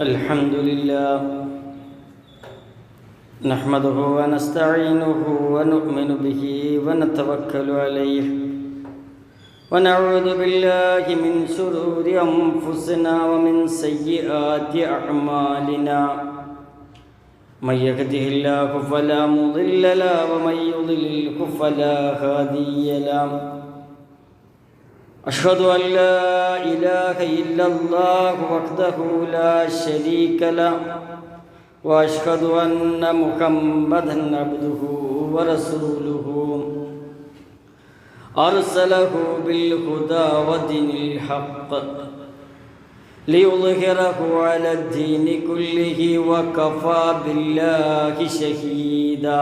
الحمد لله نحمده ونستعينه ونؤمن به ونتوكل عليه ونعوذ بالله من شرور أنفسنا ومن سيئات أعمالنا من يهده الله فلا مضل له ومن يضلله فلا هادي له أشهد أن لا إله إلا الله وحده لا شريك له وأشهد أن محمدا عبده ورسوله. أرسله بالهدى ودين الحق ليظهره على الدين كله وكفى بالله شهيدا.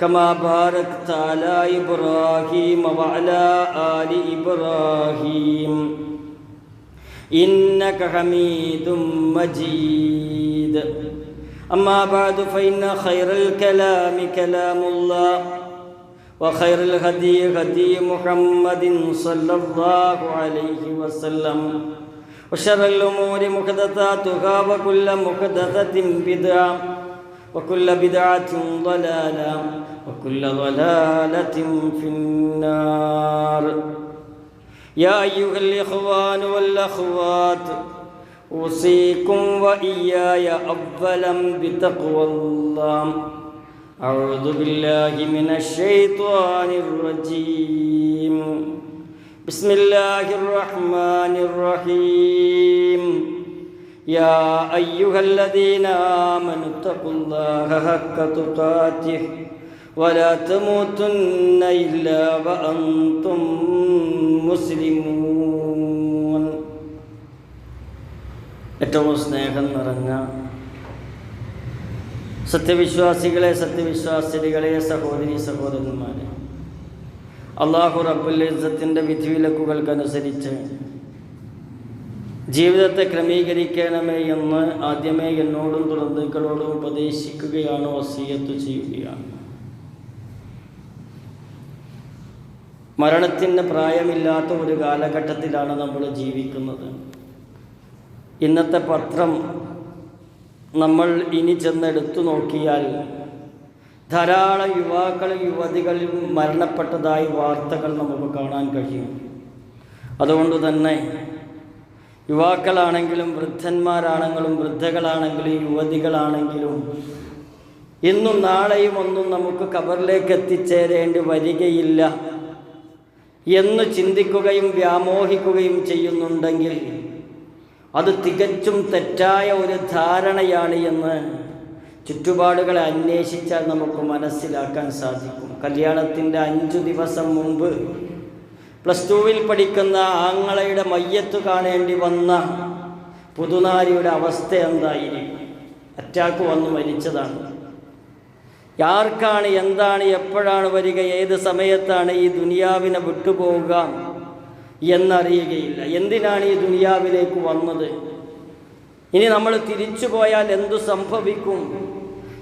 كما باركت على إبراهيم وعلى آل إبراهيم إنك حميد مجيد أما بعد فإن خير الكلام كلام الله وخير الهدي هدي محمد صلى الله عليه وسلم وشر الأمور محدثاتها وكل محدثة بدعة وكل بدعة ضلالة وكل ضلالة في النار. يا أيها الإخوان والأخوات أوصيكم وإياي أولا بتقوى الله. أعوذ بالله من الشيطان الرجيم. بسم الله الرحمن الرحيم. يا أيها الذين آمنوا اتقوا الله حق تقاته ولا تموتن إلا وأنتم مسلمون ഏറ്റവും സ്നേഹം നിറഞ്ഞ സത്യവിശ്വാസികളെ സത്യവിശ്വാസികളെ സഹോദരി സഹോദരന്മാരെ അള്ളാഹു റബ്ബുൽ ഇസ്സത്തിൻ്റെ വിധിവിലക്കുകൾക്കനുസരിച്ച് ജീവിതത്തെ ക്രമീകരിക്കണമേ എന്ന് ആദ്യമേ എന്നോടും തുറന്നുക്കളോടും ഉപദേശിക്കുകയാണ് വസീയത്ത് ചെയ്യുകയാണ്. മരണത്തിന് പ്രായമില്ലാത്ത ഒരു കാലഘട്ടത്തിലാണ് നമ്മൾ ജീവിക്കുന്നത്. ഇന്നത്തെ പത്രം നമ്മൾ ഇനി ചെന്നെടുത്തു നോക്കിയാൽ ധാരാളം യുവാക്കളും യുവതികളും മരണപ്പെട്ടതായി വാർത്തകൾ നമുക്ക് കാണാൻ കഴിയും. അതുകൊണ്ട് തന്നെ യുവാക്കളാണെങ്കിലും വൃദ്ധന്മാരാണെങ്കിലും വൃദ്ധകളാണെങ്കിലും യുവതികളാണെങ്കിലും ഇന്നും നാളെയും ഒന്നും നമുക്ക് കബറിലേക്ക് എത്തിച്ചേരേണ്ടി വരികയില്ല എന്ന് ചിന്തിക്കുകയും വ്യാമോഹിക്കുകയും ചെയ്യുന്നുണ്ടെങ്കിൽ അത് തികച്ചും തെറ്റായ ഒരു ധാരണയാണ് എന്ന് ചുറ്റുപാടുകളെ അന്വേഷിച്ചാൽ നമുക്ക് മനസ്സിലാക്കാൻ സാധിക്കും. കല്യാണത്തിന്റെ അഞ്ചു ദിവസം മുമ്പ് പ്ലസ് ടുവിൽ പഠിക്കുന്ന ആങ്ങളയുടെ മയ്യത്ത് കാണേണ്ടി വന്ന പുതുനാരിയുടെ അവസ്ഥ എന്തായിരിക്കും? അറ്റാക്ക് വന്ന് മരിച്ചതാണ്. ആർക്കാണ് എന്താണ് എപ്പോഴാണ് വരിക ഏത് സമയത്താണ് ഈ ദുനിയാവിനെ വിട്ടുപോവുക എന്നറിയുകയില്ല. എന്തിനാണ് ഈ ദുനിയാവിലേക്ക് വന്നത്? ഇനി നമ്മൾ തിരിച്ചു പോയാൽ എന്തു സംഭവിക്കും?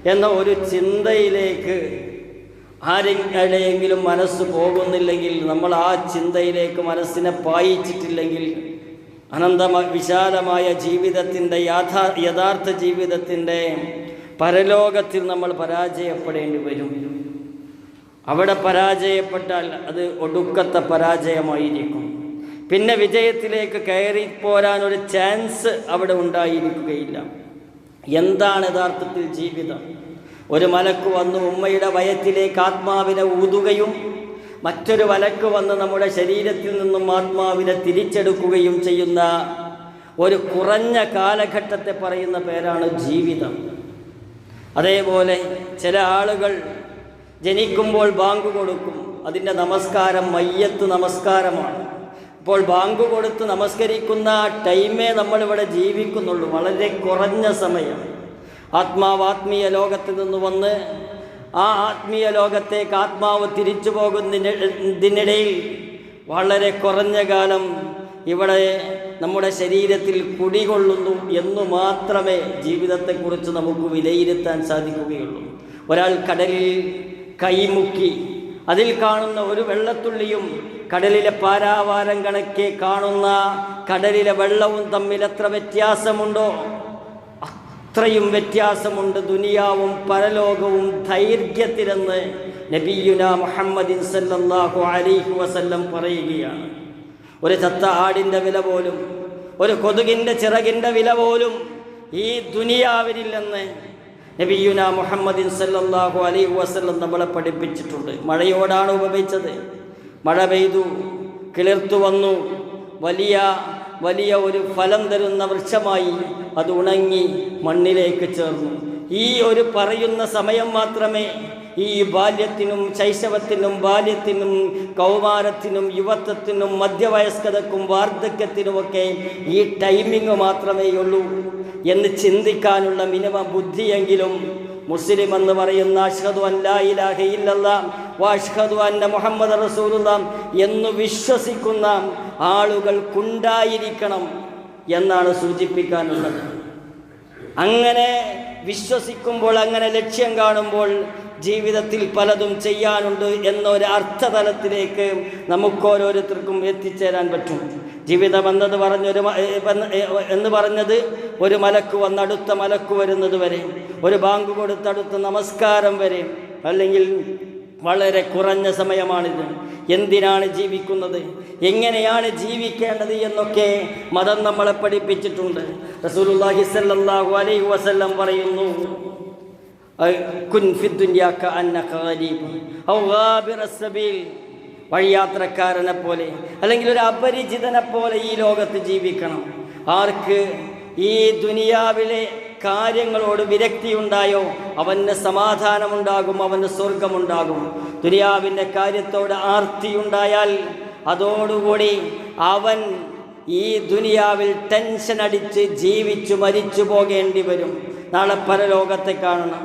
എന്ന ഒരു ചിന്തയിലേക്ക് ആരെങ്കിലും മനസ്സ് പോകുന്നില്ലെങ്കിൽ നമ്മൾ ആ ചിന്തയിലേക്ക് മനസ്സിനെ പായിച്ചിട്ടില്ലെങ്കിൽ അനന്ത വിശാലമായ ജീവിതത്തിന്റെ യാഥാ യഥാർത്ഥ ജീവിതത്തിന്റെ പരലോകത്തിൽ നമ്മൾ പരാജയപ്പെടേണ്ടി വരും. അവിടെ പരാജയപ്പെട്ടാൽ അത് ഒടുക്കത്തെ പരാജയമായിരിക്കും. പിന്നെ വിജയത്തിലേക്ക് കയറി പോരാൻ ഒരു ചാൻസ് അവിടെ ഉണ്ടായിരിക്കുകയില്ല. എന്താണ് യഥാർത്ഥത്തിൽ ജീവിതം? ഒരു മലക്ക് വന്ന് ഉമ്മയുടെ വയറ്റിലേക്ക് ആത്മാവിനെ ഊതുകയും മറ്റൊരു വലക്ക് വന്ന് നമ്മുടെ ശരീരത്തിൽ നിന്നും ആത്മാവിനെ തിരിച്ചെടുക്കുകയും ചെയ്യുന്ന ഒരു കുറഞ്ഞ കാലഘട്ടത്തെ പറയുന്ന പേരാണ് ജീവിതം. അതേപോലെ ചില ആളുകൾ ജനിക്കുമ്പോൾ ബാങ്ക് കൊടുക്കും. അതിന്റെ നമസ്കാരം മയ്യത്ത് നമസ്കാരമാണ്. ഇപ്പോൾ ബാങ്ക് കൊടുത്ത് നമസ്കരിക്കുന്ന ടൈമേ നമ്മളിവിടെ ജീവിക്കുന്നുള്ളൂ. വളരെ കുറഞ്ഞ സമയം. ആത്മാവ് ആത്മീയ ലോകത്ത് നിന്ന് വന്ന് ആ ആത്മീയ ലോകത്തേക്ക് ആത്മാവ് തിരിച്ചു പോകുന്നതിനിടയിൽ വളരെ കുറഞ്ഞ കാലം ഇവിടെ നമ്മുടെ ശരീരത്തിൽ കുടികൊള്ളുന്നു എന്ന് മാത്രമേ ജീവിതത്തെക്കുറിച്ച് നമുക്ക് വിലയിരുത്താൻ സാധിക്കുകയുള്ളൂ. ഒരാൾ കടലിൽ കൈമുക്കി അതിൽ കാണുന്ന ഒരു വെള്ളത്തുള്ളിയും കടലിലെ പാരാവാരം കണക്കെ കാണുന്ന കടലിലെ വെള്ളവും തമ്മിൽ എത്ര വ്യത്യാസമുണ്ടോ? അത്രയും വ്യത്യാസമുണ്ട് ദുനിയാവും പരലോകവും ദൈർഘ്യത്തിലെന്ന് നബിയുന മുഹമ്മദിൻ സല്ലല്ലാഹു അലൈഹി വസല്ലം പറയുകയാണ്. ഒരു ചത്ത ആടിന്റെ വില പോലും ഒരു കൊതുകിന്റെ ചിറകിന്റെ വില പോലും ഈ ദുനിയാവിനില്ലെന്ന് നബിയുന മുഹമ്മദിൻ സല്ലല്ലാഹു അലൈഹി വസല്ലം നമ്മളെ പഠിപ്പിച്ചിട്ടുണ്ട്. മഴയോടാണ് ഉപമിച്ചത്. മഴ പെയ്തു കിളിർത്തു വന്നു. വലിയ വലിയ ഒരു ഫലം തരുന്ന വൃക്ഷമായി അത് ഉണങ്ങി മണ്ണിലേക്ക് ചേർന്നു. ഈ ഒരു പറയുന്ന സമയം മാത്രമേ ഈ ബാല്യത്തിനും ശൈശവത്തിനും ബാല്യത്തിനും കൗമാരത്തിനും യുവത്വത്തിനും മധ്യവയസ്കതക്കും വാർദ്ധക്യത്തിനുമൊക്കെ ഈ ടൈമിംഗ് മാത്രമേ ഉള്ളൂ എന്ന് ചിന്തിക്കാനുള്ള മിനിമം ബുദ്ധിയെങ്കിലും മുസ്ലിം എന്ന് പറയുന്ന അഷ്ഹദു അല്ലാ ഇലാഹ ഇല്ലല്ലാ വാഷ്ഹദു അന്ന മുഹമ്മദ് റസൂലുള്ള എന്ന് വിശ്വസിക്കുന്ന ആളുകൾക്കുണ്ടായിരിക്കണം എന്നാണ് സൂചിപ്പിക്കാനുള്ളത്. അങ്ങനെ വിശ്വസിക്കുമ്പോൾ അങ്ങനെ ലക്ഷ്യം കാണുമ്പോൾ ജീവിതത്തിൽ പലതും ചെയ്യാനുണ്ട് എന്നൊരു അർത്ഥതലത്തിലേക്ക് നമുക്കോരോരുത്തർക്കും എത്തിച്ചേരാൻ പറ്റും. ജീവിതം എന്നത് പറഞ്ഞൊരു എന്ന് പറഞ്ഞത് ഒരു മലക്ക് വന്ന് അടുത്ത മലക്ക് വരുന്നത് വരെ ഒരു ബാങ്ക് കൊടുത്തടുത്ത നമസ്കാരം വരെ അല്ലെങ്കിൽ വളരെ കുറഞ്ഞ സമയമാണിത്. എന്തിനാണ് ജീവിക്കുന്നത്? എങ്ങനെയാണ് ജീവിക്കേണ്ടത് എന്നൊക്കെ മതം നമ്മളെ പഠിപ്പിച്ചിട്ടുണ്ട്. റസൂലുള്ളാഹി സല്ലല്ലാഹു അലൈഹി വസല്ലം പറയുന്നു കുൻ ഫിദ്ദുനിയ കഅന്നക ഗരീബ് ഔ ഗാബിറ സബീൽ. വഴിയാത്രക്കാരനെ പോലെ അല്ലെങ്കിൽ ഒരു അപരിചിതനെ പോലെ ഈ ലോകത്ത് ജീവിക്കണം. ആർക്ക് ഈ ദുനിയാവിലെ കാര്യങ്ങളോട് വിരക്തി ഉണ്ടായോ അവന് സമാധാനമുണ്ടാകും അവന് സ്വർഗമുണ്ടാകും ദുനിയാവിന്റെ കാര്യത്തോട് ആർത്തിയുണ്ടായാൽ അതോടുകൂടി അവൻ ഈ ദുനിയാവിൽ ടെൻഷൻ അടിച്ച് ജീവിച്ചു മരിച്ചു പോകേണ്ടി വരും. നാളെ പരലോകത്തെ കാണണം.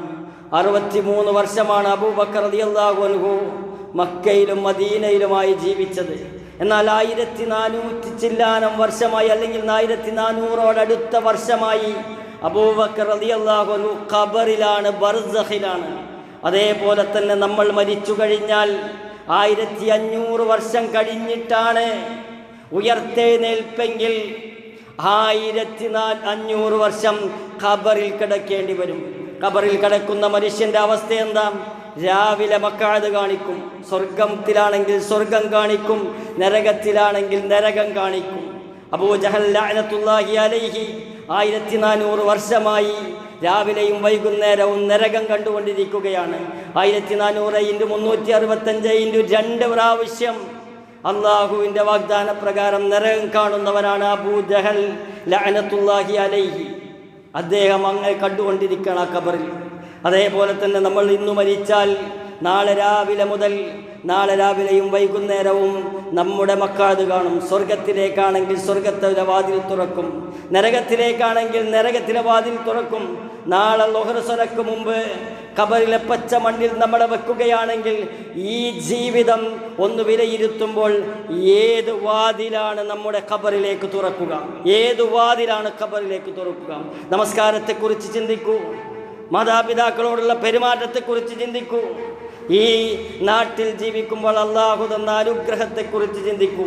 അറുപത്തിമൂന്ന് വർഷമാണ് അബൂബക്കർ റളിയല്ലാഹു അൻഹു മക്കയിലും മദീനയിലുമായി ജീവിച്ചത്. എന്നാൽ ആയിരത്തി നാനൂറ്റി ചില്ലാനം വർഷമായി അല്ലെങ്കിൽ ആയിരത്തി നാനൂറോടടുത്ത വർഷമായി അബൂബക്കർ അൻഹു ഖബറിലാണ് ബർസഹിലാണ്. അതേപോലെ തന്നെ നമ്മൾ മരിച്ചു കഴിഞ്ഞാൽ ആയിരത്തി അഞ്ഞൂറ് വർഷം കഴിഞ്ഞിട്ടാണ് ഉയർത്തെഴുന്നേൽപ്പെങ്കിൽ ആയിരത്തി നാ അഞ്ഞൂറ് വർഷം ഖബറിൽ കിടക്കേണ്ടി വരും. ഖബറിൽ കിടക്കുന്ന മനുഷ്യന്റെ അവസ്ഥ എന്താ? രാവിലെ മക്കാത് കാണിക്കും. സ്വർഗത്തിലാണെങ്കിൽ സ്വർഗം കാണിക്കും. നരകത്തിലാണെങ്കിൽ നരകം കാണിക്കും. അബൂ ലഅനത്തുല്ലാഹി അലൈഹി. ആയിരത്തി നാനൂറ് വർഷമായി രാവിലെയും വൈകുന്നേരവും നരകം കണ്ടുകൊണ്ടിരിക്കുകയാണ്. ആയിരത്തി നാനൂറ് ഇന്റു മുന്നൂറ്റി അറുപത്തഞ്ച് ഇന്റു രണ്ട് പ്രാവശ്യം അള്ളാഹുവിന്റെ വാഗ്ദാന പ്രകാരം നരകം കാണുന്നവനാണ് അബൂ ജഹൽ ലഅനത്തുല്ലാഹി അലൈഹി. അദ്ദേഹം അങ്ങനെ കണ്ടുകൊണ്ടിരിക്കണം ആ കബറിൽ അതേപോലെ തന്നെ നമ്മൾ ഇന്നു മരിച്ചാൽ നാളെ രാവിലെ മുതൽ നാളെ രാവിലെയും വൈകുന്നേരവും നമ്മുടെ മക്കാത് കാണും. സ്വർഗത്തിലേക്കാണെങ്കിൽ സ്വർഗത്തിലെ വാതിൽ തുറക്കും. നരകത്തിലേക്കാണെങ്കിൽ നരകത്തിലെ വാതിൽ തുറക്കും. നാളെ ലൊഹറസ്വരക്ക് മുമ്പ് കബറിലെ പച്ച മണ്ണിൽ നമ്മളെ വെക്കുകയാണെങ്കിൽ ഈ ജീവിതം ഒന്ന് വിലയിരുത്തുമ്പോൾ ഏത് വാതിലാണ് നമ്മുടെ കബറിലേക്ക് തുറക്കുക? ഏത് വാതിലാണ് കബറിലേക്ക് തുറക്കുക? നമസ്കാരത്തെക്കുറിച്ച് ചിന്തിക്കൂ. മാതാപിതാക്കളോടുള്ള പെരുമാറ്റത്തെക്കുറിച്ച് ചിന്തിക്കൂ. ഈ നാട്ടിൽ ജീവിക്കുമ്പോൾ അള്ളാഹു തന്ന അനുഗ്രഹത്തെക്കുറിച്ച് ചിന്തിക്കൂ.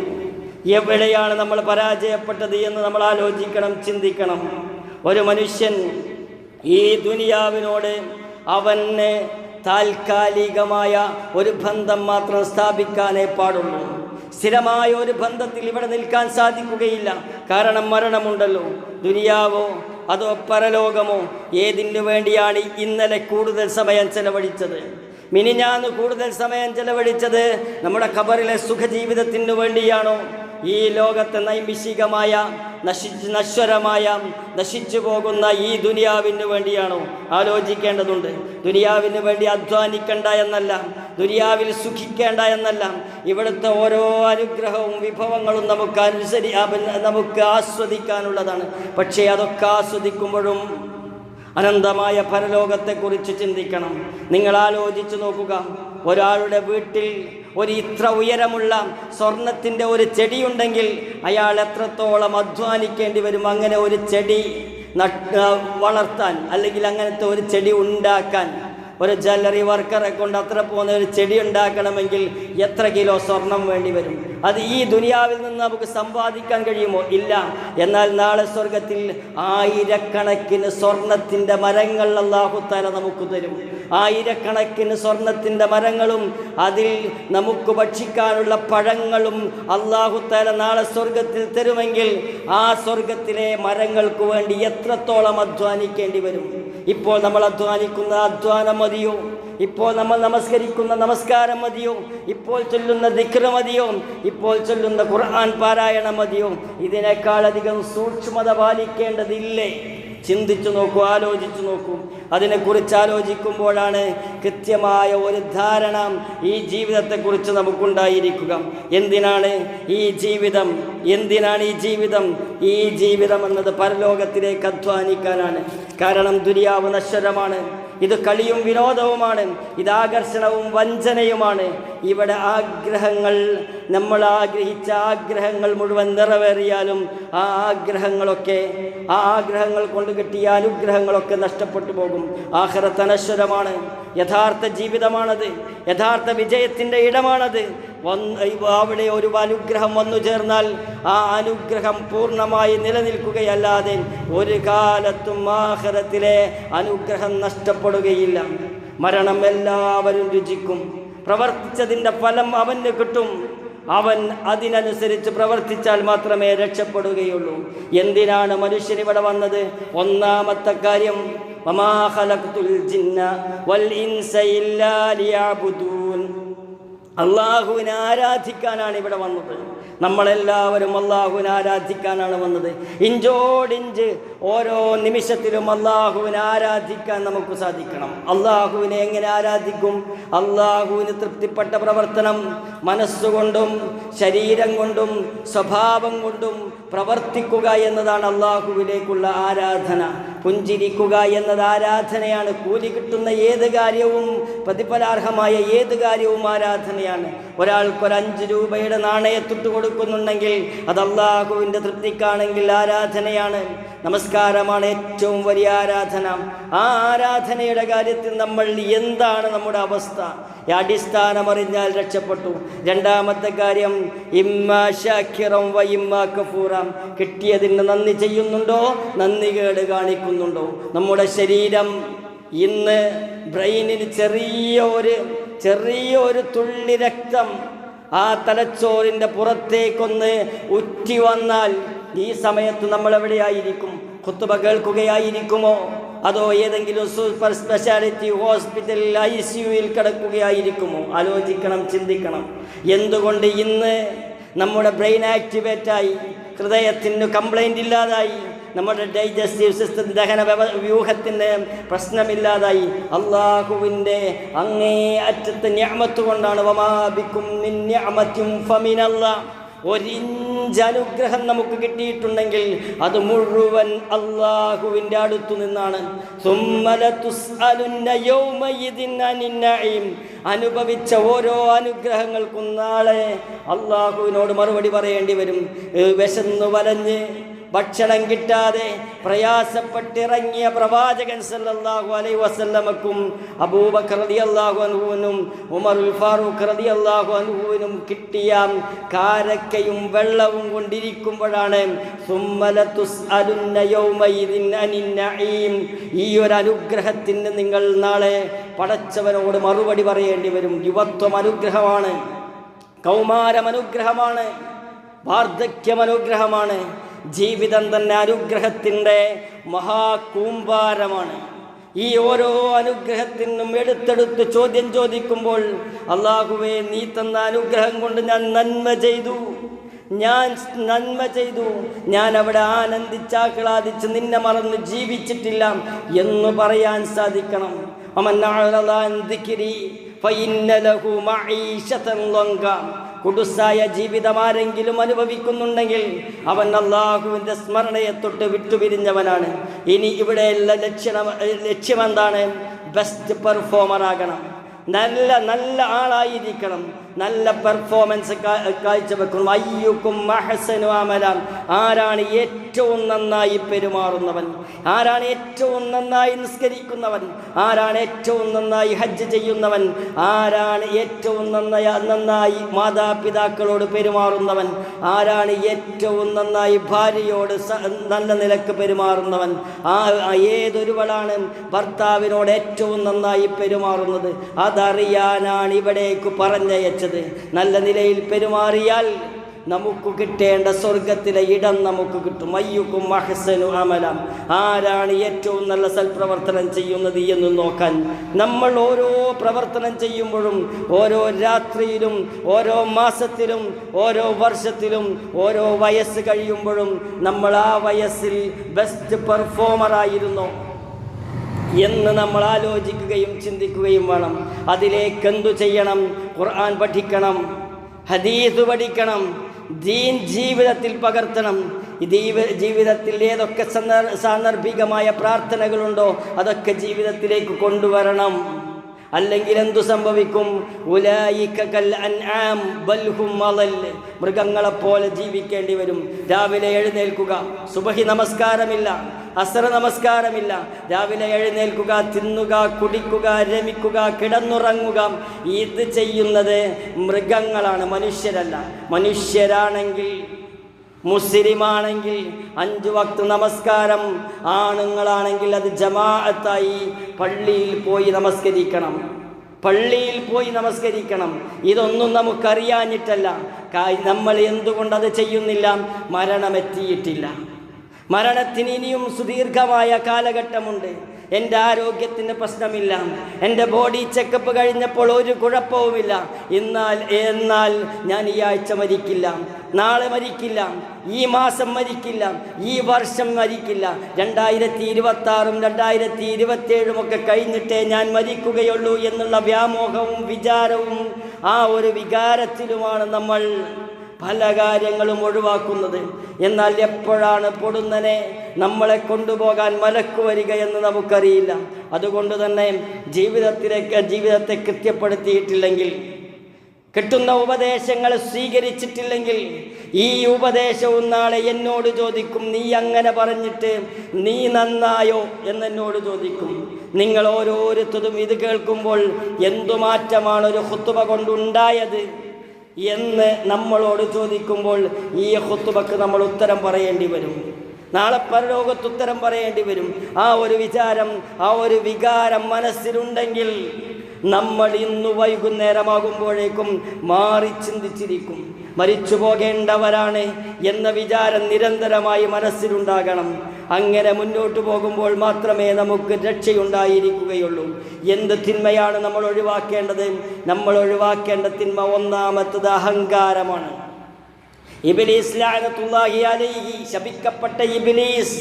എവിടെയാണ് നമ്മൾ പരാജയപ്പെട്ടത് എന്ന് നമ്മൾ ആലോചിക്കണം ചിന്തിക്കണം. ഒരു മനുഷ്യൻ ഈ ദുനിയാവിനോട് അവന് താൽക്കാലികമായ ഒരു ബന്ധം മാത്രം സ്ഥാപിക്കാനേ പാടുള്ളൂ. സ്ഥിരമായ ഒരു ബന്ധത്തിൽ ഇവിടെ നിൽക്കാൻ സാധിക്കുകയില്ല. കാരണം മരണമുണ്ടല്ലോ. ദുനിയാവോ അതോ പരലോകമോ? ഏതിനു വേണ്ടിയാണ് ഇന്നലെ കൂടുതൽ സമയം ചെലവഴിച്ചത്? മിനിഞ്ഞാന്ന് കൂടുതൽ സമയം ചെലവഴിച്ചത് നമ്മുടെ ഖബറിലെ സുഖജീവിതത്തിനു വേണ്ടിയാണോ? ഈ ലോകത്തെ നൈമിഷികമായ നശിച്ച് നശ്വരമായ നശിച്ചു പോകുന്ന ഈ ദുനിയാവിന് വേണ്ടിയാണോ ആലോചിക്കേണ്ടതുണ്ട്. ദുനിയാവിന് വേണ്ടി അധ്വാനിക്കേണ്ട എന്നല്ല ദുനിയാവിൽ സുഖിക്കേണ്ട എന്നല്ല. ഇവിടുത്തെ ഓരോ അനുഗ്രഹവും വിഭവങ്ങളും നമുക്ക് അനുസരി നമുക്ക് ആസ്വദിക്കാനുള്ളതാണ്. പക്ഷേ അതൊക്കെ ആസ്വദിക്കുമ്പോഴും അനന്തമായ പരലോകത്തെക്കുറിച്ച് ചിന്തിക്കണം. നിങ്ങൾ ആലോചിച്ച് നോക്കുക ഒരാളുടെ വീട്ടിൽ ഒരു ഇത്ര ഉയരമുള്ള സ്വർണത്തിന്റെ ഒരു ചെടിയുണ്ടെങ്കിൽ അയാൾ എത്രത്തോളം അധ്വാനിക്കേണ്ടി വരും? അങ്ങനെ ഒരു ചെടി വളർത്താൻ അല്ലെങ്കിൽ അങ്ങനത്തെ ഒരു ചെടി ഉണ്ടാക്കാൻ ഒരു ജ്വല്ലറി വർക്കറെ കൊണ്ട് അത്ര പോകുന്ന ഒരു ചെടി ഉണ്ടാക്കണമെങ്കിൽ എത്ര കിലോ സ്വർണം വേണ്ടി വരും? അത് ഈ ദുനിയാവിൽ നിന്ന് നമുക്ക് സമ്പാദിക്കാൻ കഴിയുമോ? ഇല്ല. എന്നാൽ നാളെ സ്വർഗത്തിൽ ആയിരക്കണക്കിന് സ്വർണത്തിന്റെ മരങ്ങൾ അള്ളാഹുത്താല നമുക്ക് തരും. ആയിരക്കണക്കിന് സ്വർണത്തിന്റെ മരങ്ങളും അതിൽ നമുക്ക് ഭക്ഷിക്കാനുള്ള പഴങ്ങളും അള്ളാഹുത്താല നാളെ സ്വർഗത്തിൽ തരുമെങ്കിൽ ആ സ്വർഗത്തിലെ മരങ്ങൾക്ക് വേണ്ടി എത്രത്തോളം അധ്വാനിക്കേണ്ടി വരും? ഇപ്പോൾ നമ്മൾ അധ്വാനിക്കുന്ന അധ്വാനം മതിയോ? ഇപ്പോൾ നമ്മൾ നമസ്കരിക്കുന്ന നമസ്കാരം മതിയോ? ഇപ്പോൾ ചൊല്ലുന്ന ദിക്ര മതിയോ? ഇപ്പോൾ ചൊല്ലുന്ന ഖുർആൻ പാരായണം മതിയോ? ഇതിനേക്കാളധികം സൂക്ഷ്മത പാലിക്കേണ്ടതില്ലേ? ചിന്തിച്ചു നോക്കൂ ആലോചിച്ചു നോക്കൂ. അതിനെക്കുറിച്ച് ആലോചിക്കുമ്പോഴാണ് കൃത്യമായ ഒരു ധാരണ ഈ ജീവിതത്തെക്കുറിച്ച് നമുക്കുണ്ടായിരിക്കുക. എന്തിനാണ് ഈ ജീവിതം? എന്തിനാണ് ഈ ജീവിതം? ഈ ജീവിതം എന്നത് പരലോകത്തിലേക്ക് അധ്വാനിക്കാനാണ്. കാരണം ദുരിയാവ് നശ്വരമാണ്. ഇത് കളിയും വിനോദവുമാണ് ഇത് ആകർഷണവും വഞ്ചനയുമാണ്. ഇവിടെ ആഗ്രഹങ്ങൾ നമ്മൾ ആഗ്രഹിച്ച ആഗ്രഹങ്ങൾ മുഴുവൻ നിറവേറിയാലും ആ ആഗ്രഹങ്ങളൊക്കെ ആ ആഗ്രഹങ്ങൾ കൊണ്ട് കിട്ടിയ അനുഗ്രഹങ്ങളൊക്കെ നഷ്ടപ്പെട്ടു പോകും. ആഹ്റത്തനശ്വരമാണ് യഥാർത്ഥ ജീവിതമാണത് യഥാർത്ഥ വിജയത്തിന്റെ ഇടമാണത്. വന്ന് അവിടെ ഒരു അനുഗ്രഹം വന്നു ചേർന്നാൽ ആ അനുഗ്രഹം പൂർണമായി നിലനിൽക്കുകയല്ലാതെ ഒരു കാലത്തും ആഹ്റത്തിലെ അനുഗ്രഹം നഷ്ടപ്പെടുകയില്ല. മരണം എല്ലാവരും രുചിക്കും. പ്രവർത്തിച്ചതിന്റെ ഫലം അവന് കിട്ടും. അവൻ അതിനനുസരിച്ച് പ്രവർത്തിച്ചാൽ മാത്രമേ രക്ഷപ്പെടുകയുള്ളൂ. എന്തിനാണ് മനുഷ്യൻ ഇവിടെ വന്നത്? ഒന്നാമത്തെ കാര്യം ജിന്ന വൽ ഇൻസ ഇല്ലാ അള്ളാഹുവിനെ ആരാധിക്കാനാണ് ഇവിടെ വന്നത്. നമ്മളെല്ലാവരും അള്ളാഹുവിനെ ആരാധിക്കാനാണ് വന്നത്. ഇഞ്ചോടിഞ്ച് ഓരോ നിമിഷത്തിലും അള്ളാഹുവിനെ ആരാധിക്കാൻ നമുക്ക് സാധിക്കണം. അള്ളാഹുവിനെ എങ്ങനെ ആരാധിക്കും? അള്ളാഹുവിന് തൃപ്തിപ്പെട്ട പ്രവർത്തനം മനസ്സുകൊണ്ടും ശരീരം കൊണ്ടും സ്വഭാവം കൊണ്ടും പ്രവർത്തിക്കുക എന്നതാണ് അള്ളാഹുവിലേക്കുള്ള ആരാധന. പുഞ്ചിരിക്കുക എന്നത് ആരാധനയാണ്. കൂലി കിട്ടുന്ന ഏത് കാര്യവും പ്രതിഫലാർഹമായ ഏത് കാര്യവും ആരാധനയാണ്. ഒരാൾക്ക് ഒരു അഞ്ച് രൂപയുടെ നാണയത്തിട്ട് കൊടുക്കുന്നുണ്ടെങ്കിൽ അത് അള്ളാഹുവിന്റെ തൃപ്തിക്കാണെങ്കിൽ ആരാധനയാണ്. നമസ്കാരമാണ് ഏറ്റവും വലിയ ആരാധന. ആ ആരാധനയുടെ കാര്യത്തിൽ നമ്മൾ എന്താണ് നമ്മുടെ അവസ്ഥ? അടിസ്ഥാനം അറിഞ്ഞാൽ രക്ഷപ്പെട്ടു. രണ്ടാമത്തെ കാര്യം ഇമ്മ ഷാക്കിറം വ കഫൂറം. കിട്ടിയതിന് നന്ദി ചെയ്യുന്നുണ്ടോ? നന്ദി കേട് കാണിക്കുന്നുണ്ടോ? നമ്മുടെ ശരീരം ഇന്ന് ബ്രെയിനിന് ചെറിയ ഒരു ചെറിയ ഒരു തുള്ളി രക്തം ആ തലച്ചോറിന്റെ പുറത്തേക്കൊന്ന് ഉറ്റി വന്നാൽ ഈ സമയത്ത് നമ്മൾ എവിടെയായിരിക്കും? കുത്തുബ കേൾക്കുകയായിരിക്കുമോ? അതോ ഏതെങ്കിലും സൂപ്പർ സ്പെഷ്യാലിറ്റി ഹോസ്പിറ്റലിൽ ഐ സിയുയിൽ കിടക്കുകയായിരിക്കുമോ? ആലോചിക്കണം ചിന്തിക്കണം. എന്തുകൊണ്ട് ഇന്ന് നമ്മുടെ ബ്രെയിൻ ആക്ടിവേറ്റായി? ഹൃദയത്തിന് കംപ്ലൈന്റ് ഇല്ലാതായി? നമ്മുടെ ഡൈജസ്റ്റീവ് സിസ്റ്റം ദഹന വ്യൂഹത്തിന്റെ പ്രശ്നമില്ലാതായി. അള്ളാഹുവിന്റെ അങ്ങേ അറ്റത്തെ ഞാമത്ത് കൊണ്ടാണ്. വമാബിക്കും ഒരിഞ്ചനുഗ്രഹം നമുക്ക് കിട്ടിയിട്ടുണ്ടെങ്കിൽ അത് മുഴുവൻ അള്ളാഹുവിന്റെ അടുത്തു നിന്നാണ്. അനുഭവിച്ച ഓരോ അനുഗ്രഹങ്ങൾക്കും നാളെ അള്ളാഹുവിനോട് മറുപടി പറയേണ്ടി വരും. വിശന്നു വലഞ്ഞ്. ഭക്ഷണം കിട്ടാതെ പ്രയാസപ്പെട്ടിറങ്ങിയ പ്രവാചകൻ സല്ലാഹു അലൈ വസല്ലമക്കും അബൂബക്കർ റളിയല്ലാഹു അനുഹുവിനും ഉമറുൽ ഫാറൂഖ് റതി അള്ളാഹു അനുഹുവിനും കിട്ടിയ കാരക്കയും വെള്ളവും കൊണ്ടിരിക്കുമ്പോഴാണ് ഈ ഒരു അനുഗ്രഹത്തിന് നിങ്ങൾ നാളെ പടച്ചവനോട് മറുപടി പറയേണ്ടി വരും. യുവത്വം അനുഗ്രഹമാണ് കൗമാരം അനുഗ്രഹമാണ് വാർദ്ധക്യം അനുഗ്രഹമാണ് ജീവിതം തന്നെ അനുഗ്രഹത്തിന്റെ മഹാകൂമ്പാരമാണ്. ഈ ഓരോ അനുഗ്രഹത്തിനും എടുത്തെടുത്ത് ചോദ്യം ചോദിക്കുമ്പോൾ അള്ളാഹുവെ നീ തന്ന അനുഗ്രഹം കൊണ്ട് ഞാൻ നന്മ ചെയ്തു. ഞാൻ നന്മ ചെയ്തു. ഞാൻ അവിടെ ആനന്ദിച്ചാഹ്ലാദിച്ച് നിന്നെ മറന്ന് ജീവിച്ചിട്ടില്ല എന്ന് പറയാൻ സാധിക്കണം. അമൻ ളങ്ക. കുടുസായ ജീവിതം ആരെങ്കിലും അനുഭവിക്കുന്നുണ്ടെങ്കിൽ അവൻ അള്ളാഹുവിന്റെ സ്മരണയെ തൊട്ട് വിട്ടുപിരിഞ്ഞവനാണ്. ഇനി ഇവിടെയുള്ള ലക്ഷ്യം ലക്ഷ്യമെന്താണ്? ബെസ്റ്റ് പെർഫോമർ ആകണം. നല്ല നല്ല ആളായിരിക്കണം. നല്ല പെർഫോമൻസ് കാഴ്ചവെക്കണം അയ്യുക്കും മഹസനു അമലാം ആരാണ് ഏറ്റവും നന്നായി പെരുമാറുന്നവൻ? ആരാണ് ഏറ്റവും നന്നായി നിസ്കരിക്കുന്നവൻ? ആരാണ് ഏറ്റവും നന്നായി ഹജ്ജ് ചെയ്യുന്നവൻ? ആരാണ് ഏറ്റവും നന്നായി നന്നായി മാതാപിതാക്കളോട് പെരുമാറുന്നവൻ? ആരാണ് ഏറ്റവും നന്നായി ഭാര്യയോട് നല്ല നിലയ്ക്ക് പെരുമാറുന്നവൻ? ആ ഏതൊരുവളാണ് ഭർത്താവിനോട് ഏറ്റവും നന്നായി പെരുമാറുന്നത്? അതറിയാനാണ് ഇവിടേക്ക് പറഞ്ഞയച്ചത്. നല്ല നിലയിൽ പെരുമാറിയാൽ നമുക്ക് കിട്ടേണ്ട സ്വർഗത്തിലെ ഇടം നമുക്ക് കിട്ടും. അയ്യുക്കും മഹസനു അമലം. ആരാണ് ഏറ്റവും നല്ല സൽപ്രവർത്തനം ചെയ്യുന്നത് എന്ന് നോക്കാൻ നമ്മൾ ഓരോ പ്രവർത്തനം ചെയ്യുമ്പോഴും ഓരോ രാത്രിയിലും ഓരോ മാസത്തിലും ഓരോ വർഷത്തിലും ഓരോ വയസ്സ് കഴിയുമ്പോഴും നമ്മൾ ആ വയസ്സിൽ ബെസ്റ്റ് പെർഫോമറായിരുന്നോ എന്ന് നമ്മൾ ആലോചിക്കുകയും ചിന്തിക്കുകയും വേണം. അതിലേക്ക് എന്തു ചെയ്യണം? ഖുർആൻ പഠിക്കണം. ഹദീസ് പഠിക്കണം. ദീൻ ജീവിതത്തിൽ പകർത്തണം. ജീവിതത്തിൽ ഏതൊക്കെ സന്ദർ- സാന്ദർഭികമായ പ്രാർത്ഥനകളുണ്ടോ അതൊക്കെ ജീവിതത്തിലേക്ക് കൊണ്ടുവരണം. അല്ലെങ്കിൽ എന്തു സംഭവിക്കും. മൃഗങ്ങളെപ്പോലെ ജീവിക്കേണ്ടി വരും. രാവിലെ എഴുന്നേൽക്കുക. സുബഹി നമസ്കാരമില്ല. അസറ നമസ്കാരമില്ല. രാവിലെ എഴുന്നേൽക്കുക തിന്നുക കുടിക്കുക രമിക്കുക കിടന്നുറങ്ങുക. ഇത് ചെയ്യുന്നത് മൃഗങ്ങളാണ് മനുഷ്യരല്ല. മനുഷ്യരാണെങ്കിൽ മുസ്ലിമാണെങ്കിൽ അഞ്ചു വക്ത് നമസ്കാരം ആണുങ്ങളാണെങ്കിൽ അത് ജമാഅത്തായി പള്ളിയിൽ പോയി നമസ്കരിക്കണം. പള്ളിയിൽ പോയി നമസ്കരിക്കണം. ഇതൊന്നും നമുക്കറിയാഞ്ഞിട്ടല്ല. നമ്മൾ എന്തുകൊണ്ട് അത് ചെയ്യുന്നില്ല? മരണമെത്തിയിട്ടില്ല. മരണത്തിന് ഇനിയും സുദീർഘമായ കാലഘട്ടമുണ്ട്. എന്റെ ആരോഗ്യത്തിന് പ്രശ്നമില്ല. എന്റെ ബോഡി ചെക്കപ്പ് കഴിഞ്ഞപ്പോൾ ഒരു കുഴപ്പവുമില്ല. എന്നാൽ എന്നാൽ ഞാൻ ഈ ആഴ്ച മരിക്കില്ല. നാളെ മരിക്കില്ല. ഈ മാസം മരിക്കില്ല. ഈ വർഷം മരിക്കില്ല. രണ്ടായിരത്തി ഇരുപത്തി ആറും രണ്ടായിരത്തി ഇരുപത്തേഴും ഒക്കെ കഴിഞ്ഞിട്ടേ ഞാൻ മരിക്കുകയുള്ളൂ എന്നുള്ള വ്യാമോഹവും വിചാരവും ആ ഒരു വികാരത്തിലുമാണ് നമ്മൾ പല കാര്യങ്ങളും ഒഴിവാക്കുന്നത്. എന്നാൽ എപ്പോഴാണ് പൊടുന്നനെ നമ്മളെ കൊണ്ടുപോകാൻ മലക്ക് വരിക എന്ന് നമുക്കറിയില്ല. അതുകൊണ്ട് തന്നെ ജീവിതത്തിലേക്ക് ജീവിതത്തെ കൃത്യപ്പെടുത്തിയിട്ടില്ലെങ്കിൽ കിട്ടുന്ന ഉപദേശങ്ങൾ സ്വീകരിച്ചിട്ടില്ലെങ്കിൽ ഈ ഉപദേശവും നാളെ എന്നോട് ചോദിക്കും നീ അങ്ങനെ പറഞ്ഞിട്ട് നീ നന്നായോ? എന്നെന്നോട് ചോദിക്കും. നിങ്ങൾ ഓരോരുത്തരും ഇത് കേൾക്കുമ്പോൾ എന്തു മാറ്റമാണ് ഒരു ഹുത്തുമ കൊണ്ടുണ്ടായത്? എന്ന് നമ്മളോട് ചോദിക്കുമ്പോൾ ഈ ഹുത്തുബക്ക് നമ്മൾ ഉത്തരം പറയേണ്ടി വരും. നാളെ പരലോകത്ത് ഉത്തരം പറയേണ്ടി വരും. ആ ഒരു വിചാരം ആ ഒരു വികാരം മനസ്സിലുണ്ടെങ്കിൽ നമ്മൾ ഇന്ന് വൈകുന്നേരമാകുമ്പോഴേക്കും മാറി ചിന്തിച്ചിരിക്കും. മരിച്ചു പോകേണ്ടവരാണ് എന്ന വിചാരം നിരന്തരമായി മനസ്സിലുണ്ടാകണം. അങ്ങനെ മുന്നോട്ട് പോകുമ്പോൾ മാത്രമേ നമുക്ക് രക്ഷയുണ്ടായിരിക്കുകയുള്ളൂ. എന്ത് തിന്മയാണ് നമ്മൾ ഒഴിവാക്കേണ്ടത്? നമ്മൾ ഒഴിവാക്കേണ്ട തിന്മ ഒന്നാമത്തത് അഹങ്കാരമാണ്. ഇബിലീസ് ശപിക്കപ്പെട്ട ഇബിലീസ്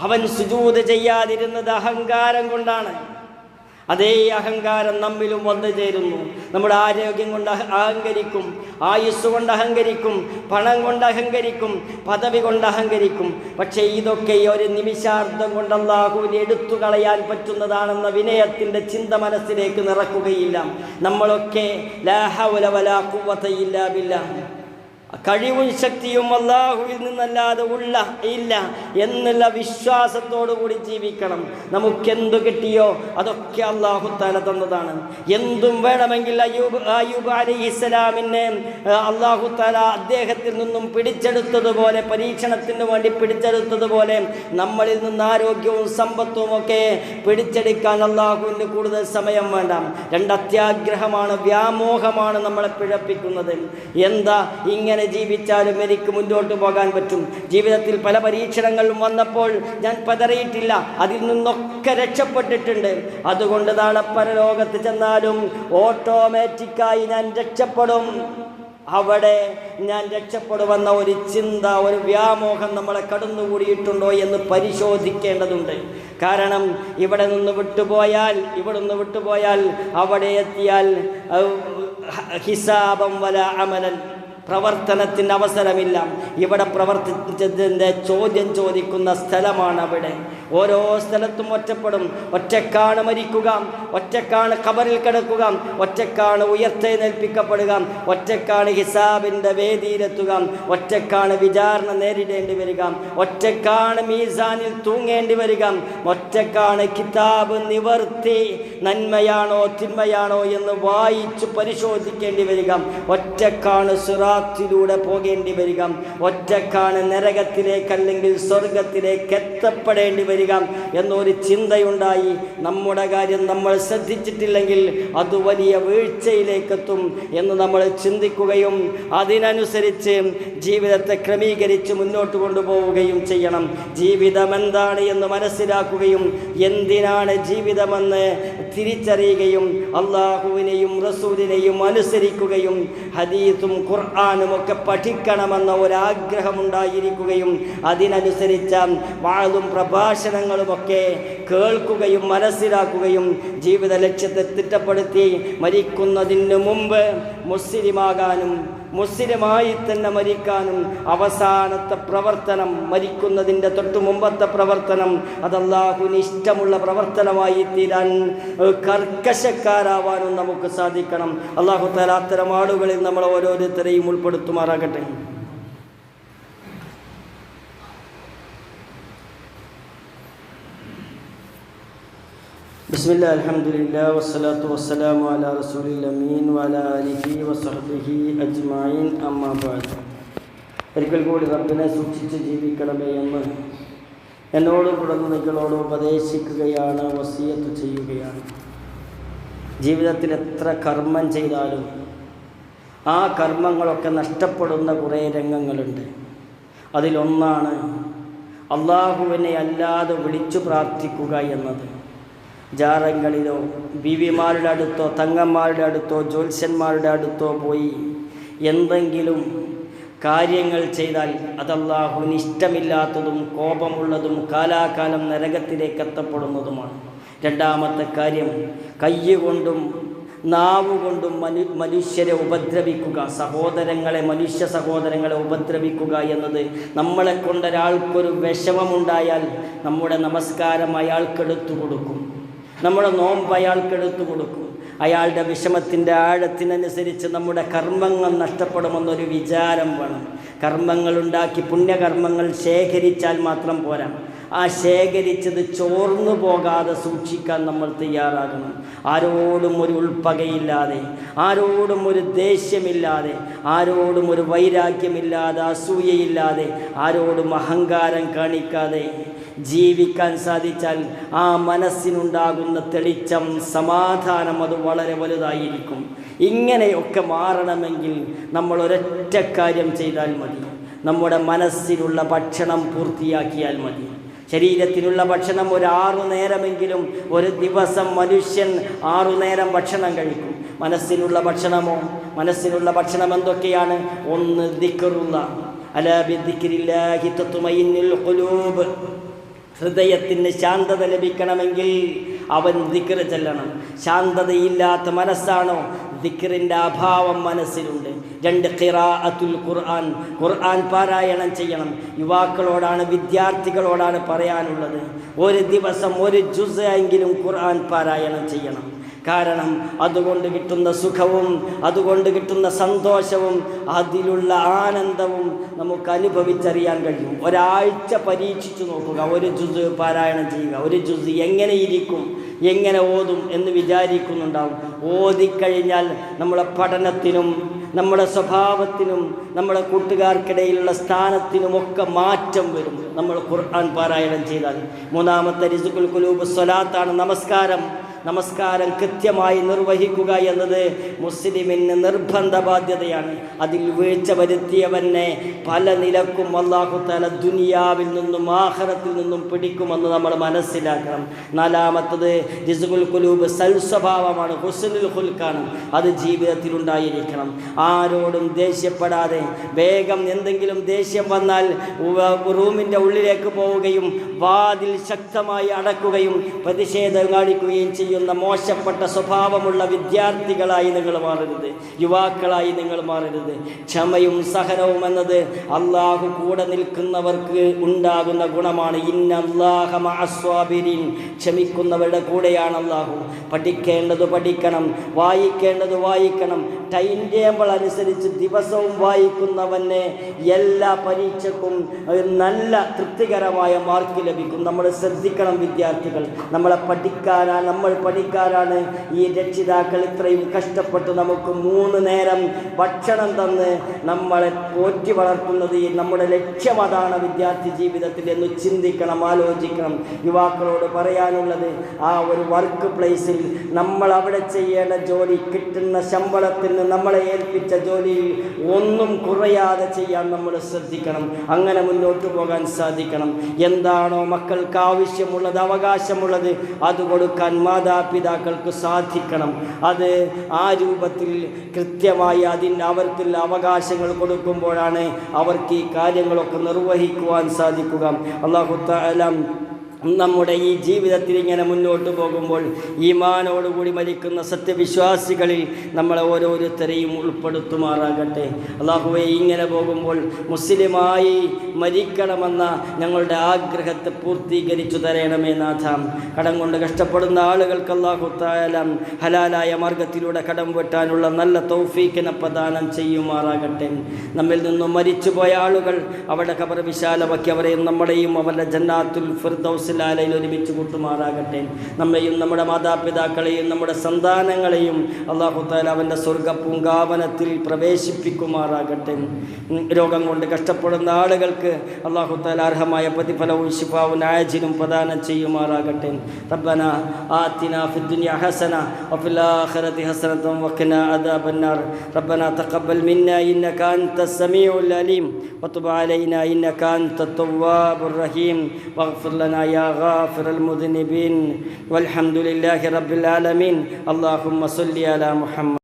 അവൻ സുജൂത് ചെയ്യാതിരുന്നത് അഹങ്കാരം കൊണ്ടാണ്. അതേ അഹങ്കാരം നമ്മിലും വന്നു ചേരുന്നു. നമ്മുടെ ആരോഗ്യം കൊണ്ട് അഹങ്കരിക്കും ആയുസ് കൊണ്ട് അഹങ്കരിക്കും പണം കൊണ്ട് അഹങ്കരിക്കും പദവി കൊണ്ട് അഹങ്കരിക്കും. പക്ഷേ ഇതൊക്കെ ഒരു നിമിഷാർത്ഥം കൊണ്ട് എടുത്തു കളയാൻ പറ്റുന്നതാണെന്ന വിനയത്തിന്റെ ചിന്ത മനസ്സിലേക്ക് നിറക്കുകയില്ല. നമ്മളൊക്കെ ലാഹ ഹൗല വലാ ഖുവത ഇല്ലാ ബില്ലാഹ്. കഴിവും ശക്തിയും അള്ളാഹുവിൽ നിന്നല്ലാതെ ഉള്ള ഇല്ല എന്നുള്ള വിശ്വാസത്തോടു കൂടി ജീവിക്കണം. നമുക്കെന്തു കിട്ടിയോ അതൊക്കെ അള്ളാഹു താല തന്നതാണ്. എന്തും വേണമെങ്കിൽ അയ്യൂബ് അയ്യൂബ് അലി ഇസ്ലാമിനെ അള്ളാഹു താല അദ്ദേഹത്തിൽ നിന്നും പിടിച്ചെടുത്തതുപോലെ പരീക്ഷണത്തിന് വേണ്ടി പിടിച്ചെടുത്തതുപോലെ നമ്മളിൽ നിന്ന് ആരോഗ്യവും സമ്പത്തും ഒക്കെ പിടിച്ചെടുക്കാൻ അള്ളാഹുവിന് കൂടുതൽ സമയം വേണ്ട. രണ്ടത്യാഗ്രഹമാണ് വ്യാമോഹമാണ് നമ്മളെ പിഴപ്പിക്കുന്നത്. എന്താ ഇങ്ങനെ ജീവിച്ചാലും എനിക്ക് മുന്നോട്ട് പോകാൻ പറ്റും. ജീവിതത്തിൽ പല പരീക്ഷണങ്ങളും വന്നപ്പോൾ ഞാൻ പതറിയിട്ടില്ല. അതിൽ നിന്നൊക്കെ രക്ഷപ്പെട്ടിട്ടുണ്ട്. അതുകൊണ്ട് നാളെ പരലോകത്ത് ചെന്നാലും ഓട്ടോമാറ്റിക്കായി ഞാൻ രക്ഷപ്പെടും. അവിടെ ഞാൻ രക്ഷപ്പെടുമെന്ന ഒരു ചിന്ത ഒരു വ്യാമോഹം നമ്മളെ കടന്നുകൂടിയിട്ടുണ്ടോ എന്ന് പരിശോധിക്കേണ്ടതുണ്ട്. കാരണം ഇവിടെ നിന്ന് വിട്ടുപോയാൽ ഇവിടെ നിന്ന് വിട്ടുപോയാൽ അവിടെ എത്തിയാൽ ഹിസാബം വല അമലൻ. പ്രവർത്തനത്തിന് അവസരമില്ല. ഇവിടെ പ്രവർത്തിച്ചതിന്റെ ചോദ്യം ചോദിക്കുന്ന സ്ഥലമാണ് അവിടെ ഓരോ സ്ഥലത്തും ഒറ്റപ്പെടും. ഒറ്റക്കാണ് മരിക്കുക. ഒറ്റക്കാണ് കബറിൽ കിടക്കുക. ഒറ്റക്കാണ് ഉയർത്തെഴുന്നേൽപ്പിക്കപ്പെടുക. ഒറ്റക്കാണ് ഹിസാബിന്റെ വേദിയിലെത്തുക. ഒറ്റക്കാണ് വിചാരണ നേരിടേണ്ടി വരിക. ഒറ്റക്കാണ് മീസാനിൽ തൂങ്ങേണ്ടി വരിക. ഒറ്റക്കാണ് കിതാബ് നിവർത്തി നന്മയാണോ തിന്മയാണോ എന്ന് വായിച്ചു പരിശോധിക്കേണ്ടി വരിക. ഒറ്റക്കാണ് സുറാത്തിലൂടെ പോകേണ്ടി വരിക. ഒറ്റക്കാണ് നരകത്തിലേക്ക് അല്ലെങ്കിൽ സ്വർഗത്തിലേക്ക് എത്തപ്പെടേണ്ടി വരിക എന്നൊരു ചിന്തയുണ്ടായി. നമ്മുടെ കാര്യം നമ്മൾ ശ്രദ്ധിച്ചിട്ടില്ലെങ്കിൽ അത് വലിയ വീഴ്ചയിലേക്കെത്തും എന്ന് നമ്മൾ ചിന്തിക്കുകയും അതിനനുസരിച്ച് ജീവിതത്തെ ക്രമീകരിച്ച് മുന്നോട്ട് കൊണ്ടുപോവുകയും ചെയ്യണം. ജീവിതം എന്താണ് എന്ന് മനസ്സിലാക്കുകയും എന്തിനാണ് ജീവിതമെന്ന് തിരിച്ചറിയുകയും അള്ളാഹുവിനെയും റസൂലിനെയും അനുസരിക്കുകയും ഹദീസും ഖുർആാനും ഒക്കെ പഠിക്കണമെന്ന ഒരാഗ്രഹമുണ്ടായിരിക്കുകയും അതിനനുസരിച്ച വാഴും പ്രഭാഷണങ്ങളുമൊക്കെ കേൾക്കുകയും മനസ്സിലാക്കുകയും ജീവിത ലക്ഷ്യത്തെ തിട്ടപ്പെടുത്തി മരിക്കുന്നതിന് മുമ്പ് മുസ്ലിമാകാനും മുസ്ലിമായി തന്നെ മരിക്കാനും അവസാനത്തെ പ്രവർത്തനം മരിക്കുന്നതിന്റെ തൊട്ടു മുമ്പത്തെ പ്രവർത്തനം അത് ഇഷ്ടമുള്ള പ്രവർത്തനമായി തീരാൻ കർക്കശക്കാരാവാനും നമുക്ക് സാധിക്കണം. അള്ളാഹു തലാത്തരം ആളുകളിൽ നമ്മൾ ഓരോരുത്തരെയും ഉൾപ്പെടുത്തുമാറാകട്ടെ. ബിസ്മില്ല അലഹമുല്ല വസ്സലാത്തു വസ്സലാമു അല റസൂലിമീൻ വല അലിഹി വസഹബിഹി അജ്മായിൻ അമ്മാബാദ് ഒരിക്കൽ കൂടി റബ്ബിനെ സൂക്ഷിച്ച് ജീവിക്കണമേ എന്ന് എന്നോട് തുടർന്ന് നിങ്ങളോട് ഉപദേശിക്കുകയാണ് വസീയത്ത് ചെയ്യുകയാണ്. ജീവിതത്തിൽ എത്ര കർമ്മം ചെയ്താലും ആ കർമ്മങ്ങളൊക്കെ നഷ്ടപ്പെടുന്ന കുറേ രംഗങ്ങളുണ്ട്. അതിലൊന്നാണ് അള്ളാഹുവിനെ അല്ലാതെ വിളിച്ചു പ്രാർത്ഥിക്കുക എന്നത്. ജാറങ്ങളിലോ ബീവിമാരുടെ അടുത്തോ തങ്ങന്മാരുടെ അടുത്തോ ജ്യോത്സ്യന്മാരുടെ അടുത്തോ പോയി. എന്തെങ്കിലും കാര്യങ്ങൾ ചെയ്താൽ അതല്ലാഹു ഇഷ്ടമില്ലാത്തതും കോപമുള്ളതും കാലാകാലം നരകത്തിലേക്ക് എത്തപ്പെടുന്നതുമാണ്. രണ്ടാമത്തെ കാര്യം കയ്യുകൊണ്ടും നാവുകൊണ്ടും മനു മനുഷ്യരെ ഉപദ്രവിക്കുക സഹോദരങ്ങളെ മനുഷ്യ സഹോദരങ്ങളെ ഉപദ്രവിക്കുക എന്നത് നമ്മളെ കൊണ്ടൊരാൾക്കൊരു വിഷമമുണ്ടായാൽ നമ്മുടെ നമസ്കാരം അയാൾക്കെടുത്തു കൊടുക്കും. നമ്മുടെ നോമ്പ് അയാൾക്ക് എടുത്തു കൊടുക്കും. അയാളുടെ വിഷമത്തിന്റെ ആഴത്തിനനുസരിച്ച് നമ്മുടെ കർമ്മങ്ങൾ നഷ്ടപ്പെടുമെന്നൊരു വിചാരം വേണം. കർമ്മങ്ങളുണ്ടാക്കി പുണ്യകർമ്മങ്ങൾ ശേഖരിച്ചാൽ മാത്രം പോരാ. ആ ശേഖരിച്ചത് ചോർന്നു പോകാതെ സൂക്ഷിക്കാൻ നമ്മൾ തയ്യാറാകണം. ആരോടും ഒരു ഉൾപ്പകയില്ലാതെ ആരോടും ഒരു ദേഷ്യമില്ലാതെ ആരോടും ഒരു വൈരാഗ്യമില്ലാതെ അസൂയയില്ലാതെ ആരോടും അഹങ്കാരം കാണിക്കാതെ ജീവിക്കാൻ സാധിച്ചാൽ ആ മനസ്സിനുണ്ടാകുന്ന തെളിച്ചം സമാധാനം അത് വളരെ വലുതായിരിക്കും. ഇങ്ങനെയൊക്കെ മാറണമെങ്കിൽ നമ്മൾ ഒരൊറ്റ കാര്യം ചെയ്താൽ മതി. നമ്മുടെ മനസ്സിലുള്ള ഭക്ഷണം പൂർത്തിയാക്കിയാൽ മതി. ശരീരത്തിനുള്ള ഭക്ഷണം ഒരു ആറു നേരമെങ്കിലും ഒരു ദിവസം മനുഷ്യൻ ആറു നേരം ഭക്ഷണം കഴിക്കും. മനസ്സിനുള്ള ഭക്ഷണമോ മനസ്സിനുള്ള ഭക്ഷണം എന്തൊക്കെയാണ്? ഒന്ന് ദിക്കറുള്ള അലാ ബിദ്ദിക്രില്ലാഹി തത്മയിന്നുൽ ഖുലൂബ്. ഹൃദയത്തിന് ശാന്തത ലഭിക്കണമെങ്കിൽ അവൻ ദിക്ർ ചെല്ലണം. ശാന്തതയില്ലാത്ത മനസ്സാണോ? ദിക്റിന്റെ അഭാവം മനസ്സിലുണ്ട്. രണ്ട് ഖിറാഅത്തുൽ ഖുർആൻ. ഖുർആൻ പാരായണം ചെയ്യണം. യുവാക്കളോടാണ് വിദ്യാർത്ഥികളോടാണ് പറയാനുള്ളത്. ഒരു ദിവസം ഒരു ജുസ് എങ്കിലും ഖുർആൻ പാരായണം ചെയ്യണം. കാരണം അതുകൊണ്ട് കിട്ടുന്ന സുഖവും അതുകൊണ്ട് കിട്ടുന്ന സന്തോഷവും അതിലുള്ള ആനന്ദവും നമുക്ക് അനുഭവിച്ചറിയാൻ കഴിയും. ഒരാഴ്ച പരീക്ഷിച്ചു നോക്കുക ഒരു ജുസ് പാരായണം ചെയ്യുക ഒരു ജുസ് എങ്ങനെ ഇരിക്കും എങ്ങനെ ഓതും എന്ന് വിചാരിക്കുന്നുണ്ടാവും. ഓതിക്കഴിഞ്ഞാൽ നമ്മളെ പഠനത്തിനും നമ്മുടെ സ്വഭാവത്തിനും നമ്മുടെ കൂട്ടുകാർക്കിടയിലുള്ള സ്ഥാനത്തിനുമൊക്കെ മാറ്റം വരും. നമ്മൾ ഖുർആൻ പാരായണം ചെയ്താൽ. മൂന്നാമത്തെ റിസുക്കുൽ കുലൂബ് സ്വലാത്താണ് നമസ്കാരം. നമസ്കാരം കൃത്യമായി നിർവഹിക്കുക എന്നത് മുസ്ലിമിന് നിർബന്ധ ബാധ്യതയാണ് അതിൽ വീഴ്ച വരുത്തിയവനെ പല നിലക്കും അള്ളാഹു ദുനിയാവിൽ നിന്നും ആഹ്റത്തിൽ നിന്നും പിടിക്കുമെന്ന് നമ്മൾ മനസ്സിലാക്കണം. നാലാമത്തത് റിസുകുൽ കുലൂബ് സൽസ്വഭാവമാണ് ഹുസനുൽ ഹുൽക്കാണ് അത് ജീവിതത്തിൽ ഉണ്ടായിരിക്കണം. ആരോടും ദേഷ്യപ്പെടാതെ വേഗം എന്തെങ്കിലും ദേഷ്യം വന്നാൽ റൂമിന്റെ ഉള്ളിലേക്ക് പോവുകയും വാതിൽ ശക്തമായി അടക്കുകയും പ്രതിഷേധം കാണിക്കുകയും ചെയ്യുക ചെയ്യുന്ന മോശപ്പെട്ട സ്വഭാവമുള്ള വിദ്യാർത്ഥികളായി നിങ്ങൾ മാറരുത്. യുവാക്കളായി നിങ്ങൾ മാറരുത്. ക്ഷമയും സഹനവും എന്നത് അള്ളാഹു കൂടെ നിൽക്കുന്നവർക്ക് ഉണ്ടാകുന്ന ഗുണമാണ്. ഇന്നല്ലാഹ മഅസ്വാബിരീൻ ക്ഷമിക്കുന്നവരുടെ കൂടെയാണ് അള്ളാഹു പഠിക്കേണ്ടത് പഠിക്കണം. വായിക്കേണ്ടത് വായിക്കണം. ടൈം ടേബിൾ അനുസരിച്ച് ദിവസവും വായിക്കുന്നവനെ എല്ലാ പരീക്ഷക്കും നല്ല തൃപ്തികരമായ മാർക്ക് ലഭിക്കും. നമ്മൾ ശ്രദ്ധിക്കണം വിദ്യാർത്ഥികൾ. നമ്മളെ പഠിക്കാനാണ് നമ്മൾ പഠിക്കാനാണ് ഈ രക്ഷിതാക്കൾ ഇത്രയും കഷ്ടപ്പെട്ട് നമുക്ക് മൂന്ന് നേരം ഭക്ഷണം തന്ന് നമ്മളെ പോറ്റി വളർത്തുന്നത് നമ്മുടെ ലക്ഷ്യം അതാണ് വിദ്യാർത്ഥി ജീവിതത്തിൽ എന്ന് ചിന്തിക്കണം ആലോചിക്കണം. യുവാക്കളോട് പറയാനുള്ളത് ആ ഒരു വർക്ക് പ്ലേസിൽ നമ്മൾ അവിടെ ചെയ്യേണ്ട ജോലി കിട്ടുന്ന ശമ്പളത്തിന് നമ്മളെ ഏൽപ്പിച്ച ജോലിയിൽ ഒന്നും കുറയാതെ ചെയ്യാൻ നമ്മൾ ശ്രദ്ധിക്കണം. അങ്ങനെ മുന്നോട്ട് പോകാൻ സാധിക്കണം. എന്താണോ മക്കൾക്ക് ആവശ്യമുള്ളത് അവകാശമുള്ളത് അത് കൊടുക്കാൻ മാതാപിതാക്കൾക്ക് സാധിക്കണം. അത് ആ രൂപത്തിൽ കൃത്യമായി അതിന്റെ അവർക്ക് അവകാശങ്ങൾ കൊടുക്കുമ്പോഴാണ് അവർക്ക് ഈ കാര്യങ്ങളൊക്കെ നിർവഹിക്കുവാൻ സാധിക്കുക. അള്ളാഹുത്താലം നമ്മുടെ ഈ ജീവിതത്തിൽ ഇങ്ങനെ മുന്നോട്ട് പോകുമ്പോൾ ഈമാനോടുകൂടി മരിക്കുന്ന സത്യവിശ്വാസികളിൽ നമ്മളെ ഓരോരുത്തരെയും ഉൾപ്പെടുത്തുമാറാകട്ടെ. അള്ളാഹുവെ ഇങ്ങനെ പോകുമ്പോൾ മുസ്ലിമായി മരിക്കണമെന്ന ഞങ്ങളുടെ ആഗ്രഹത്തെ പൂർത്തീകരിച്ചു തരണമേ നാഥ. കടം കൊണ്ട് കഷ്ടപ്പെടുന്ന ആളുകൾക്ക് അള്ളാഹുത്തായാലും ഹലാലായ മാർഗത്തിലൂടെ കടം വെട്ടാനുള്ള നല്ല തൗഫീക്കിനെ പ്രദാനം ചെയ്യുമാറാകട്ടെ. നമ്മിൽ നിന്നും മരിച്ചുപോയ ആളുകൾ അവരുടെ കബർ വിശാലമാക്കി അവരെയും നമ്മുടെയും അവരുടെ ജന്നാത്തുൽ ഫിർദൗസ് ഫിർദൗസിലാലയിൽ ഒരുമിച്ച് കൂട്ടുമാറാകട്ടെ നമ്മെയും നമ്മുടെ മാതാപിതാക്കളെയും നമ്മുടെ സന്താനങ്ങളെയും അള്ളാഹു താല അവൻ്റെ സ്വർഗ പൂങ്കാവനത്തിൽ പ്രവേശിപ്പിക്കുമാറാകട്ടെ ഉം, രോഗം കൊണ്ട് കഷ്ടപ്പെടുന്ന ആളുകൾക്ക് അള്ളാഹു താല അർഹമായ പ്രതിഫലവും ശിഫാവും ആയജിനും പ്രദാനം ചെയ്യുമാറാകട്ടെ റബ്ബന ആത്തിന ഫി الدنيا حسنة وفي الآخرة حسنة وقنا عذاب النار ربنا تقبل منا إنك أنت السميع العليم وتب علينا إنك أنت التواب الرحيم واغفر لنا غافر المذنبين والحمد لله رب العالمين. اللهم صل على محمد